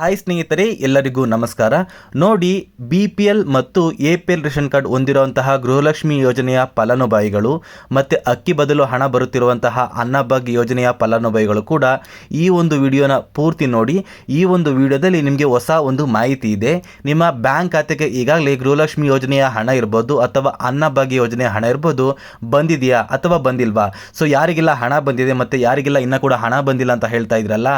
Hi ಸ್ನೇಹಿತರೆ, ಎಲ್ಲರಿಗೂ ನಮಸ್ಕಾರ. ನೋಡಿ ಬಿ ಪಿ ಎಲ್ ಮತ್ತು A P L ration card ಹೊಂದಿರುವಂತಹ ಗೃಹಲಕ್ಷ್ಮಿ ಯೋಜನೆಯ ಫಲಾನುಭವಿಗಳು ಮತ್ತು ಅಕ್ಕಿ ಬದಲು ಹಣ ಬರುತ್ತಿರುವಂತಹ ಅನ್ನಭಾಗ್ ಯೋಜನೆಯ ಫಲಾನುಭವಿಗಳು ಕೂಡ ಈ ಒಂದು ವಿಡಿಯೋನ ಪೂರ್ತಿ ನೋಡಿ. ಈ ಒಂದು ವಿಡಿಯೋದಲ್ಲಿ ನಿಮಗೆ ಹೊಸ ಒಂದು ಮಾಹಿತಿ ಇದೆ. ನಿಮ್ಮ ಬ್ಯಾಂಕ್ ಖಾತೆಗೆ ಈಗಾಗಲೇ ಗೃಹಲಕ್ಷ್ಮಿ ಯೋಜನೆಯ ಹಣ ಇರ್ಬೋದು ಅಥವಾ ಅನ್ನಭಾಗ್ಯ ಯೋಜನೆಯ ಹಣ ಇರ್ಬೋದು ಬಂದಿದೆಯಾ ಅಥವಾ ಬಂದಿಲ್ವಾ? ಸೊ ಯಾರಿಗೆಲ್ಲ ಹಣ ಬಂದಿದೆ ಮತ್ತು ಯಾರಿಗೆಲ್ಲ ಇನ್ನೂ ಕೂಡ ಹಣ ಬಂದಿಲ್ಲ ಅಂತ ಹೇಳ್ತಾ ಇದ್ರಲ್ಲ,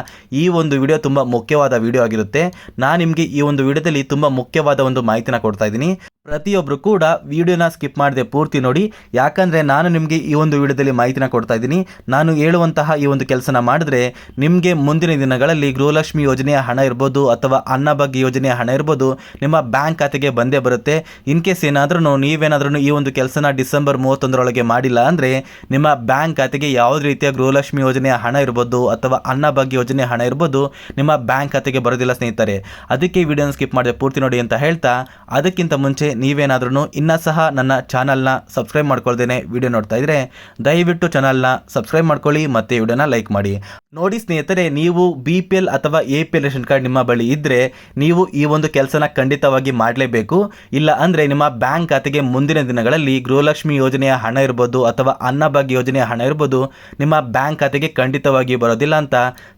ಈ ಒಂದು ವಿಡಿಯೋ ತುಂಬ ಮುಖ್ಯವಾದ ವಿಡಿಯೋ ಆಗಿರುತ್ತೆ. ನಾನು ನಿಮಗೆ ಈ ಒಂದು ವಿಡಿಯೋದಲ್ಲಿ ತುಂಬ ಮುಖ್ಯವಾದ ಒಂದು ಮಾಹಿತಿನ ಕೊಡ್ತಾ ಇದ್ದೀನಿ. ಪ್ರತಿಯೊಬ್ಬರು ಕೂಡ ವಿಡಿಯೋನ ಸ್ಕಿಪ್ ಮಾಡದೆ ಪೂರ್ತಿ ನೋಡಿ. ಯಾಕಂದರೆ ನಾನು ನಿಮಗೆ ಈ ಒಂದು ವಿಡಿಯೋದಲ್ಲಿ ಮಾಹಿತಿನ ಕೊಡ್ತಾ ಇದ್ದೀನಿ. ನಾನು ಹೇಳುವಂತಹ ಈ ಒಂದು ಕೆಲಸನ ಮಾಡಿದ್ರೆ ನಿಮಗೆ ಮುಂದಿನ ದಿನಗಳಲ್ಲಿ ಗೃಹಲಕ್ಷ್ಮಿ ಯೋಜನೆಯ ಹಣ ಇರ್ಬೋದು ಅಥವಾ ಅನ್ನಭಾಗ್ಯ ಯೋಜನೆಯ ಹಣ ಇರ್ಬೋದು ನಿಮ್ಮ ಬ್ಯಾಂಕ್ ಖಾತೆಗೆ ಬಂದೇ ಬರುತ್ತೆ. ಇನ್ ಕೇಸ್ ಏನಾದರೂ ನೀವೇನಾದ್ರೂ ಈ ಒಂದು ಕೆಲಸನ ಡಿಸೆಂಬರ್ ಮೂವತ್ತೊಂದರೊಳಗೆ ಮಾಡಿಲ್ಲ ಅಂದರೆ ನಿಮ್ಮ ಬ್ಯಾಂಕ್ ಖಾತೆಗೆ ಯಾವುದೇ ರೀತಿಯ ಗೃಹಲಕ್ಷ್ಮಿ ಯೋಜನೆಯ ಹಣ ಇರ್ಬೋದು ಅಥವಾ ಅನ್ನಭಾಗ್ಯ ಯೋಜನೆಯ ಹಣ ಇರ್ಬೋದು ನಿಮ್ಮ ಬ್ಯಾಂಕ್ ಖಾತೆಗೆ ಬರೋದಿಲ್ಲ ಸ್ನೇಹಿತರೆ. ಅದಕ್ಕೆ ವಿಡಿಯೋನ ಸ್ಕಿಪ್ ಮಾಡದೆ ಪೂರ್ತಿ ನೋಡಿ ಅಂತ ಹೇಳ್ತಾ, ಅದಕ್ಕಿಂತ ಮುಂಚೆ ನೀವೇನಾದ್ರೂ ಇನ್ನೂ ಸಹ ನನ್ನ ಚಾನಲ್ನ ಸಬ್ಸ್ಕ್ರೈಬ್ ಮಾಡ್ಕೊಳ್ದೇನೆ ವಿಡಿಯೋ ನೋಡ್ತಾ ಇದ್ರೆ ದಯವಿಟ್ಟು ಚಾನಲ್ನ ಸಬ್ಸ್ಕ್ರೈಬ್ ಮಾಡ್ಕೊಳ್ಳಿ ಮತ್ತು ವಿಡಿಯೋನ ಲೈಕ್ ಮಾಡಿ. ನೋಡಿ ಸ್ನೇಹಿತರೆ, ನೀವು ಬಿ ಪಿ ಎಲ್ ಅಥವಾ A P L ration card ನಿಮ್ಮ ಬಳಿ ಇದ್ದರೆ ನೀವು ಈ ಒಂದು ಕೆಲಸನ ಖಂಡಿತವಾಗಿ ಮಾಡಲೇಬೇಕು. ಇಲ್ಲ ಅಂದರೆ ನಿಮ್ಮ ಬ್ಯಾಂಕ್ ಖಾತೆಗೆ ಮುಂದಿನ ದಿನಗಳಲ್ಲಿ ಗೃಹಲಕ್ಷ್ಮಿ ಯೋಜನೆಯ ಹಣ ಇರ್ಬೋದು ಅಥವಾ ಅನ್ನಭಾಗ್ಯ ಯೋಜನೆಯ ಹಣ ಇರ್ಬೋದು ನಿಮ್ಮ ಬ್ಯಾಂಕ್ ಖಾತೆಗೆ ಖಂಡಿತವಾಗಿ ಬರೋದಿಲ್ಲ ಅಂತ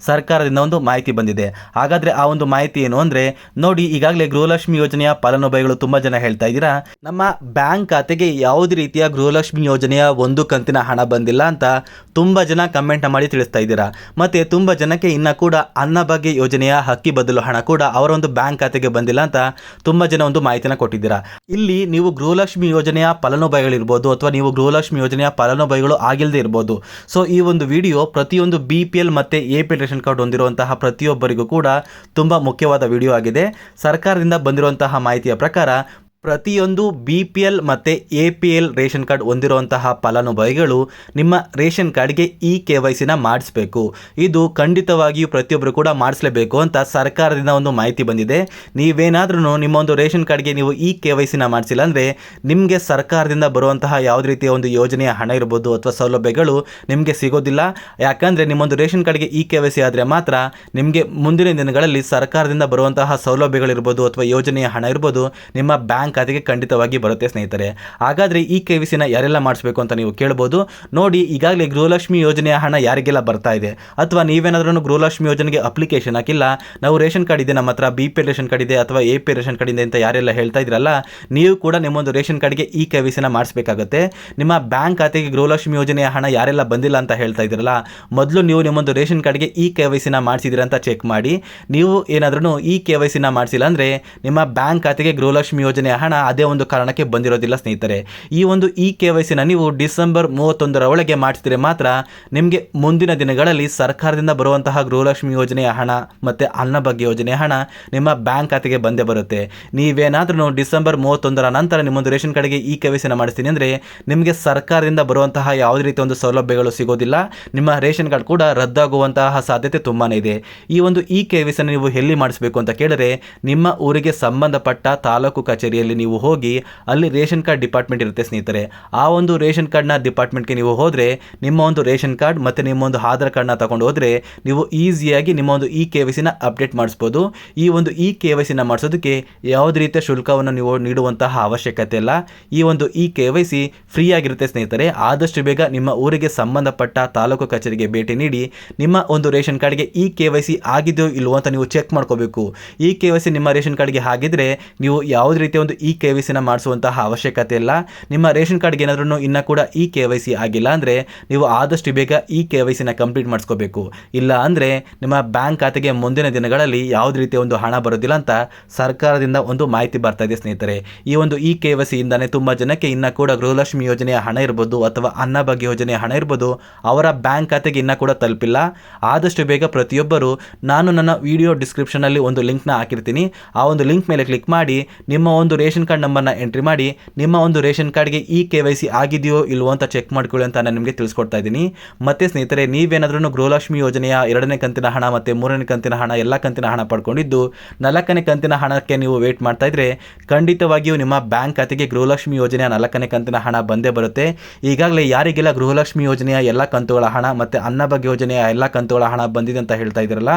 ಸರ್ಕಾರದಿಂದ ಒಂದು ಮಾಹಿತಿ ಬಂದಿದೆ. ಹಾಗಾದರೆ ಆ ಒಂದು ಮಾಹಿತಿ ಏನು ಅಂದರೆ ನೋಡಿ ಈಗಾಗಲೇ ಗೃಹಲಕ್ಷ್ಮಿ ಯೋಜನೆಯ ಫಲಾನುಭವಿಗಳು ತುಂಬ ಜನ ಹೇಳ್ತಾ ಇದ್ದೀರಾ, ನಮ್ಮ ಬ್ಯಾಂಕ್ ಖಾತೆಗೆ ಯಾವುದೇ ರೀತಿಯ ಗೃಹಲಕ್ಷ್ಮಿ ಯೋಜನೆಯ ಒಂದು ಕಂತಿನ ಹಣ ಬಂದಿಲ್ಲ ಅಂತ ತುಂಬ ಜನ ಕಮೆಂಟ್ ಮಾಡಿ ತಿಳಿಸ್ತಾ ಇದ್ದೀರಾ. ಮತ್ತು ತುಂಬ ಜನಕ್ಕೆ ಇನ್ನ ಕೂಡ ಅನ್ನ ಭಾಗ್ಯ ಯೋಜನೆಯ ಹಕ್ಕಿ ಬದಲು ಹಣ ಕೂಡ ಅವರ ಒಂದು ಬ್ಯಾಂಕ್ ಖಾತೆಗೆ ಬಂದಿಲ್ಲ ಅಂತ ತುಂಬ ಜನ ಒಂದು ಮಾಹಿತಿನ ಕೊಟ್ಟಿದ್ದೀರಾ. ಇಲ್ಲಿ ನೀವು ಗೃಹಲಕ್ಷ್ಮಿ ಯೋಜನೆಯ ಫಲಾನುಭವಿಗಳಿರ್ಬೋದು ಅಥವಾ ನೀವು ಗೃಹಲಕ್ಷ್ಮಿ ಯೋಜನೆಯ ಫಲಾನುಭವಿಗಳು ಆಗಿಲ್ಲದೆ ಇರ್ಬೋದು. ಸೊ ಈ ಒಂದು ವಿಡಿಯೋ ಪ್ರತಿಯೊಂದು ಬಿ ಪಿ ಎಲ್ ಮತ್ತು ಎ ಪಿ ರೇಷನ್ ಕಾರ್ಡ್ ಹೊಂದಿರುವಂತಹ ಪ್ರತಿಯೊಬ್ಬರಿಗೂ ಕೂಡ ತುಂಬ ಮುಖ್ಯವಾದ ವಿಡಿಯೋ ಆಗಿದೆ. ಸರ್ಕಾರದಿಂದ ಬಂದಿರುವಂತಹ ಮಾಹಿತಿಯ ಪ್ರಕಾರ ಪ್ರತಿಯೊಂದು ಬಿ ಪಿ ಎಲ್ ಮತ್ತು A P L ration card ಹೊಂದಿರುವಂತಹ ಫಲಾನುಭವಿಗಳು ನಿಮ್ಮ ರೇಷನ್ ಕಾರ್ಡ್ಗೆ ಇ ಕೆ ವೈ ಸಿನ ಮಾಡಿಸ್ಬೇಕು. ಇದು ಖಂಡಿತವಾಗಿಯೂ ಪ್ರತಿಯೊಬ್ಬರು ಕೂಡ ಮಾಡಿಸಲೇಬೇಕು ಅಂತ ಸರ್ಕಾರದಿಂದ ಒಂದು ಮಾಹಿತಿ ಬಂದಿದೆ. ನೀವೇನಾದ್ರೂ ನಿಮ್ಮ ಒಂದು ರೇಷನ್ ಕಾರ್ಡ್ಗೆ ನೀವು ಇ ಕೆ ವೈ ಸಿನ ಮಾಡಿಸಿಲ್ಲ ಅಂದರೆ ನಿಮಗೆ ಸರ್ಕಾರದಿಂದ ಬರುವಂತಹ ಯಾವುದೇ ರೀತಿಯ ಒಂದು ಯೋಜನೆಯ ಹಣ ಇರ್ಬೋದು ಅಥವಾ ಸೌಲಭ್ಯಗಳು ನಿಮಗೆ ಸಿಗೋದಿಲ್ಲ. ಯಾಕಂದರೆ ನಿಮ್ಮೊಂದು ರೇಷನ್ ಕಾರ್ಡ್ಗೆ ಇ ಕೆ ವೈ ಸಿ ಆದರೆ ಮಾತ್ರ ನಿಮಗೆ ಮುಂದಿನ ದಿನಗಳಲ್ಲಿ ಸರ್ಕಾರದಿಂದ ಬರುವಂತಹ ಸೌಲಭ್ಯಗಳಿರ್ಬೋದು ಅಥವಾ ಯೋಜನೆಯ ಹಣ ಇರ್ಬೋದು ನಿಮ್ಮ ಬ್ಯಾಂಕ್ ಖಾತೆಗೆ ಖಂಡಿತವಾಗಿ ಬರುತ್ತೆ ಸ್ನೇಹಿತರೆ. ಹಾಗಾದರೆ ಈ ಕೆ ವಿ ಸಿನ ಯಾರೆಲ್ಲ ಮಾಡಿಸಬೇಕು ಅಂತ ನೀವು ಕೇಳ್ಬೋದು? ನೋಡಿ, ಈಗಾಗಲೇ ಗೃಹಲಕ್ಷ್ಮಿ ಯೋಜನೆಯ ಹಣ ಯಾರಿಗೆಲ್ಲ ಬರ್ತಾ ಇದೆ? ಅಥವಾ ನೀವೇನಾದ್ರೂ ಗೃಹಲಕ್ಷ್ಮಿ ಯೋಜನೆಗೆ ಅಪ್ಲಿಕೇಶನ್ ಹಾಕಿಲ್ಲ? ನಾವು ರೇಷನ್ ಕಾರ್ಡ್ ಇದೆ ನಮ್ಮ ಹತ್ರ ಬಿ ಪಿ ರೇಷನ್ ಕಾರ್ಡ್ ಇದೆ ಅಥವಾ ಎ ಪಿ ರೇಷನ್ ಕಾರ್ಡ್ ಇದೆ ಅಂತ ಯಾರೆಲ್ಲ ಹೇಳ್ತಾ ಇದ್ರಲ್ಲ, ನೀವು ಕೂಡ ನಿಮ್ಮೊಂದು ರೇಷನ್ ಕಾರ್ಡ್ಗೆ ಈ ಕೆ ವಿ ಸಿನ ಮಾಡಿಸ್ಬೇಕಾಗತ್ತೆ. ನಿಮ್ಮ ಬ್ಯಾಂಕ್ ಖಾತೆಗೆ ಗೃಹಲಕ್ಷ್ಮಿ ಯೋಜನೆಯ ಹಣ ಯಾರೆಲ್ಲ ಬಂದಿಲ್ಲ ಅಂತ ಹೇಳ್ತಾ ಇದ್ರಲ್ಲ, ಮೊದಲು ನೀವು ನಿಮ್ಮೊಂದು ರೇಷನ್ ಕಾರ್ಡ್ಗೆ ಈ ಕೆ ವೈ ಸಿನ ಅಂತ ಚೆಕ್ ಮಾಡಿ. ನೀವು ಏನಾದ್ರೂ ಈ ಕೆ ವೈ ಸಿನ ಮಾಡಿಸಿಲ್ಲ ಅಂದರೆ ನಿಮ್ಮ ಬ್ಯಾಂಕ್ ಖಾತೆಗೆ ಗೃಹಲಕ್ಷ್ಮಿ ಯೋಜನೆಯ ಹಣ ಅದೇ ಒಂದು ಕಾರಣಕ್ಕೆ ಬಂದಿರೋದಿಲ್ಲ ಸ್ನೇಹಿತರೆ. ಈ ಒಂದು ಇ ಕೆ ವೈ ಸಿನ ನೀವು ಡಿಸೆಂಬರ್ ಮೂವತ್ತೊಂದರ ಒಳಗೆ ಮಾಡಿಸಿದರೆ ಮಾತ್ರ ನಿಮಗೆ ಮುಂದಿನ ದಿನಗಳಲ್ಲಿ ಸರ್ಕಾರದಿಂದ ಬರುವಂತಹ ಗೃಹಲಕ್ಷ್ಮಿ ಯೋಜನೆಯ ಹಣ ಮತ್ತು ಅನ್ನಭಾಗ್ಯ ಯೋಜನೆಯ ಹಣ ನಿಮ್ಮ ಬ್ಯಾಂಕ್ ಖಾತೆಗೆ ಬಂದೇ ಬರುತ್ತೆ. ನೀವೇನಾದರೂ ಡಿಸೆಂಬರ್ ಮೂವತ್ತೊಂದರ ನಂತರ ನಿಮ್ಮೊಂದು ರೇಷನ್ ಕಾರ್ಡ್ಗೆ ಇ ಕೆ ವೈ ಸಿನ ಮಾಡಿಸ್ತೀನಿ ಅಂದರೆ ನಿಮಗೆ ಸರ್ಕಾರದಿಂದ ಬರುವಂತಹ ಯಾವುದೇ ರೀತಿಯ ಒಂದು ಸೌಲಭ್ಯಗಳು ಸಿಗೋದಿಲ್ಲ. ನಿಮ್ಮ ರೇಷನ್ ಕಾರ್ಡ್ ಕೂಡ ರದ್ದಾಗುವಂತಹ ಸಾಧ್ಯತೆ ತುಂಬಾ ಇದೆ. ಈ ಒಂದು ಇ ಕೆ ವೈ ನೀವು ಎಲ್ಲಿ ಮಾಡಿಸಬೇಕು ಅಂತ ಕೇಳಿದ್ರೆ ನಿಮ್ಮ ಊರಿಗೆ ಸಂಬಂಧಪಟ್ಟ ತಾಲೂಕು ಕಚೇರಿಯಲ್ಲಿ ನೀವು ಹೋಗಿ ಅಲ್ಲಿ ರೇಷನ್ ಕಾರ್ಡ್ ಡಿಪಾರ್ಟ್ಮೆಂಟ್ ಇರುತ್ತೆ ಸ್ನೇಹಿತರೆ. ಆ ಒಂದು ರೇಷನ್ ಕಾರ್ಡ್ನ ಡಿಪಾರ್ಟ್ಮೆಂಟ್ಗೆ ನೀವು ಹೋದರೆ ನಿಮ್ಮ ಒಂದು ರೇಷನ್ ಕಾರ್ಡ್ ಮತ್ತು ನಿಮ್ಮ ಒಂದು ಆಧಾರ್ ಕಾರ್ಡ್ನ ತಗೊಂಡು ಹೋದರೆ ನೀವು ಈಸಿಯಾಗಿ ನಿಮ್ಮ ಒಂದು ಇ ಕೆ ವೈ ಸಿನ ಅಪ್ಡೇಟ್ ಮಾಡಿಸ್ಬೋದು. ಈ ಒಂದು ಇ ಕೆ ವೈ ಸಿನ ಮಾಡಿಸೋದಕ್ಕೆ ಯಾವುದೇ ರೀತಿಯ ಶುಲ್ಕವನ್ನು ನೀವು ನೀಡುವಂತಹ ಅವಶ್ಯಕತೆ ಇಲ್ಲ. ಈ ಒಂದು E K Y C free ಆಗಿರುತ್ತೆ ಸ್ನೇಹಿತರೆ. ಆದಷ್ಟು ಬೇಗ ನಿಮ್ಮ ಊರಿಗೆ ಸಂಬಂಧಪಟ್ಟ ತಾಲೂಕು ಕಚೇರಿಗೆ ಭೇಟಿ ನೀಡಿ ನಿಮ್ಮ ಒಂದು ರೇಷನ್ ಕಾರ್ಡ್ಗೆ ಇ ಕೆ ವೈ ಸಿ ಆಗಿದೆಯೋ ಇಲ್ವೋ ಅಂತ ನೀವು ಚೆಕ್ ಮಾಡ್ಕೋಬೇಕು. ಇ ಕೆ ವೈ ಸಿ ನಿಮ್ಮ ರೇಷನ್ ಕಾರ್ಡ್ಗೆ ಆಗಿದ್ರೆ ನೀವು ಯಾವುದೇ ರೀತಿಯ ಒಂದು ಇ ಕೆ ವೈ ಸಿನ ಮಾಡಿಸುವಂತಹ ಅವಶ್ಯಕತೆ ಇಲ್ಲ. ನಿಮ್ಮ ರೇಷನ್ ಕಾರ್ಡ್ಗೆ ಏನಾದ್ರೂ ಇನ್ನೂ ಕೂಡ ಇ ಕೆ ವೈ ಸಿ ಆಗಿಲ್ಲ ಅಂದರೆ ನೀವು ಆದಷ್ಟು ಬೇಗ ಇ ಕೆ ವೈ ಸಿನ ಕಂಪ್ಲೀಟ್ ಮಾಡಿಸ್ಕೋಬೇಕು. ಇಲ್ಲ ಅಂದರೆ ನಿಮ್ಮ ಬ್ಯಾಂಕ್ ಖಾತೆಗೆ ಮುಂದಿನ ದಿನಗಳಲ್ಲಿ ಯಾವುದೇ ರೀತಿಯ ಒಂದು ಹಣ ಬರೋದಿಲ್ಲ ಅಂತ ಸರ್ಕಾರದಿಂದ ಒಂದು ಮಾಹಿತಿ ಬರ್ತಾ ಇದೆ ಸ್ನೇಹಿತರೆ. ಈ ಒಂದು ಇ ಕೆ ವೈ ಸಿಯಿಂದಾನೆ ತುಂಬ ಜನಕ್ಕೆ ಇನ್ನ ಕೂಡ ಗೃಹಲಕ್ಷ್ಮಿ ಯೋಜನೆಯ ಹಣ ಇರ್ಬೋದು ಅಥವಾ ಅನ್ನಭಾಗ್ಯ ಯೋಜನೆಯ ಹಣ ಇರ್ಬೋದು ಅವರ ಬ್ಯಾಂಕ್ ಖಾತೆಗೆ ಇನ್ನೂ ಕೂಡ ತಲುಪಿಲ್ಲ. ಆದಷ್ಟು ಬೇಗ ಪ್ರತಿಯೊಬ್ಬರು ನಾನು ನನ್ನ ವಿಡಿಯೋ ಡಿಸ್ಕ್ರಿಪ್ಷನ್ ಅಲ್ಲಿ ಒಂದು ಲಿಂಕ್ನ ಹಾಕಿರ್ತೀನಿ. ಆ ಒಂದು ಲಿಂಕ್ ಮೇಲೆ ಕ್ಲಿಕ್ ಮಾಡಿ ನಿಮ್ಮ ಒಂದು ರೇಷನ್ ಕಾರ್ಡ್ ನಂಬರ್ನ ಎಂಟ್ರಿ ಮಾಡಿ ನಿಮ್ಮ ಒಂದು ರೇಷನ್ ಕಾರ್ಡ್ಗೆ ಈ ಕೆ ವೈ ಸಿ ಆಗಿದೆಯೋ ಇಲ್ವೋ ಅಂತ ಚೆಕ್ ಮಾಡ್ಕೊಳ್ಳಿ ಅಂತ ನಾನು ನಿಮಗೆ ತಿಳಿಸ್ಕೊಡ್ತಾ ಇದ್ದೀನಿ. ಮತ್ತೆ ಸ್ನೇಹಿತರೆ ನೀವೇನಾದ್ರೂ ಗೃಹಲಕ್ಷ್ಮಿ ಯೋಜನೆಯ ಎರಡನೇ ಕಂತಿನ ಹಣ ಮತ್ತು ಮೂರನೇ ಕಂತಿನ ಹಣ, ಎಲ್ಲ ಕಂತಿನ ಹಣ ಪಡ್ಕೊಂಡಿದ್ದು, ನಾಲ್ಕನೇ ಕಂತಿನ ಹಣಕ್ಕೆ ನೀವು ವೇಟ್ ಮಾಡ್ತಾ ಇದ್ರೆ ಖಂಡಿತವಾಗಿಯೂ ನಿಮ್ಮ ಬ್ಯಾಂಕ್ ಖಾತೆಗೆ ಗೃಹಲಕ್ಷ್ಮಿ ಯೋಜನೆಯ ನಾಲ್ಕನೇ ಕಂತಿನ ಹಣ ಬಂದೇ ಬರುತ್ತೆ. ಈಗಾಗಲೇ ಯಾರಿಗೆಲ್ಲ ಗೃಹಲಕ್ಷ್ಮಿ ಯೋಜನೆಯ ಎಲ್ಲ ಕಂತುಗಳ ಹಣ ಮತ್ತು ಅನ್ನಭಾಗ್ಯ ಯೋಜನೆಯ ಎಲ್ಲ ಕಂತುಗಳ ಹಣ ಬಂದಿದೆ ಅಂತ ಹೇಳ್ತಾ ಇದ್ದೀರಲ್ಲ,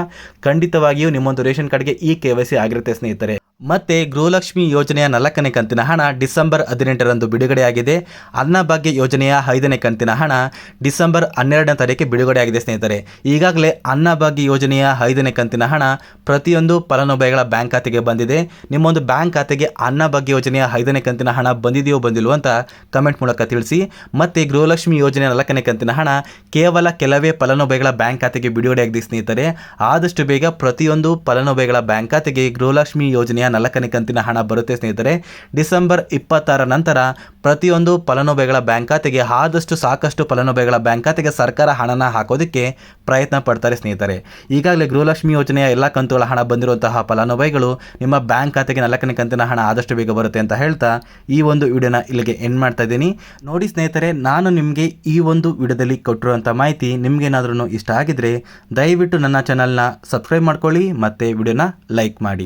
ಖಂಡಿತವಾಗಿಯೂ ನಿಮ್ಮೊಂದು ರೇಷನ್ ಕಾರ್ಡ್ಗೆ ಈ ಕೆ ವೈ ಸಿ ಆಗಿರುತ್ತೆ ಸ್ನೇಹಿತರೆ. ಮತ್ತೆ ಗೃಹಲಕ್ಷ್ಮಿ ಯೋಜನೆಯ ನಾಲ್ಕನೇ ಕಂತಿನ ಹಣ ಡಿಸೆಂಬರ್ ಹದಿನೆಂಟರಂದು ಬಿಡುಗಡೆಯಾಗಿದೆ. ಅನ್ನಭಾಗ್ಯ ಯೋಜನೆಯ ಐದನೇ ಕಂತಿನ ಹಣ ಡಿಸೆಂಬರ್ ಹನ್ನೆರಡನೇ ತಾರೀಕಿಗೆ ಬಿಡುಗಡೆಯಾಗಿದೆ ಸ್ನೇಹಿತರೆ. ಈಗಾಗಲೇ ಅನ್ನಭಾಗ್ಯ ಯೋಜನೆಯ ಐದನೇ ಕಂತಿನ ಹಣ ಪ್ರತಿಯೊಂದು ಫಲಾನುಭವಿಗಳ ಬ್ಯಾಂಕ್ ಖಾತೆಗೆ ಬಂದಿದೆ. ನಿಮ್ಮೊಂದು ಬ್ಯಾಂಕ್ ಖಾತೆಗೆ ಅನ್ನಭಾಗ್ಯ ಯೋಜನೆಯ ಐದನೇ ಕಂತಿನ ಹಣ ಬಂದಿದೆಯೋ ಬಂದಿಲ್ವೋ ಅಂತ ಕಮೆಂಟ್ ಮೂಲಕ ತಿಳಿಸಿ. ಮತ್ತೆ ಗೃಹಲಕ್ಷ್ಮಿ ಯೋಜನೆಯ ನಾಲ್ಕನೇ ಕಂತಿನ ಹಣ ಕೇವಲ ಕೆಲವೇ ಫಲಾನುಭವಿಗಳ ಬ್ಯಾಂಕ್ ಖಾತೆಗೆ ಬಿಡುಗಡೆಯಾಗಿದೆ ಸ್ನೇಹಿತರೆ. ಆದಷ್ಟು ಬೇಗ ಪ್ರತಿಯೊಂದು ಫಲಾನುಭವಿಗಳ ಬ್ಯಾಂಕ್ ಖಾತೆಗೆ ಗೃಹಲಕ್ಷ್ಮಿ ಯೋಜನೆಯ ನಾಲ್ಕನೇ ಕಂತಿನ ಹಣ ಬರುತ್ತೆ ಸ್ನೇಹಿತರೆ. ಡಿಸೆಂಬರ್ ಇಪ್ಪತ್ತಾರ ನಂತರ ಪ್ರತಿಯೊಂದು ಫಲಾನುಭವಿಗಳ ಬ್ಯಾಂಕ್ ಖಾತೆಗೆ ಆದಷ್ಟು ಸಾಕಷ್ಟು ಫಲಾನುಭವಿಗಳ ಬ್ಯಾಂಕ್ ಖಾತೆಗೆ ಸರ್ಕಾರ ಹಣನ ಹಾಕೋದಕ್ಕೆ ಪ್ರಯತ್ನ ಪಡ್ತಾರೆ ಸ್ನೇಹಿತರೆ. ಈಗಾಗಲೇ ಗೃಹಲಕ್ಷ್ಮಿ ಯೋಜನೆಯ ಎಲ್ಲ ಕಂತುಗಳ ಹಣ ಬಂದಿರುವಂತಹ ಫಲಾನುಭವಿಗಳು ನಿಮ್ಮ ಬ್ಯಾಂಕ್ ಖಾತೆಗೆ ನಾಲ್ಕನೇ ಕಂತಿನ ಹಣ ಆದಷ್ಟು ಬೇಗ ಬರುತ್ತೆ ಅಂತ ಹೇಳ್ತಾ ಈ ಒಂದು ವಿಡಿಯೋನ ಇಲ್ಲಿಗೆ ಎಂಡ್ ಮಾಡ್ತಾ ಇದ್ದೀನಿ. ನೋಡಿ ಸ್ನೇಹಿತರೆ, ನಾನು ನಿಮಗೆ ಈ ಒಂದು ವಿಡಿಯೋದಲ್ಲಿ ಕೊಟ್ಟಿರುವಂಥ ಮಾಹಿತಿ ನಿಮಗೇನಾದ್ರೂ ಇಷ್ಟ ಆಗಿದ್ರೆ ದಯವಿಟ್ಟು ನನ್ನ ಚಾನಲ್ನ ಸಬ್ಸ್ಕ್ರೈಬ್ ಮಾಡ್ಕೊಳ್ಳಿ ಮತ್ತು ವಿಡಿಯೋನ ಲೈಕ್ ಮಾಡಿ.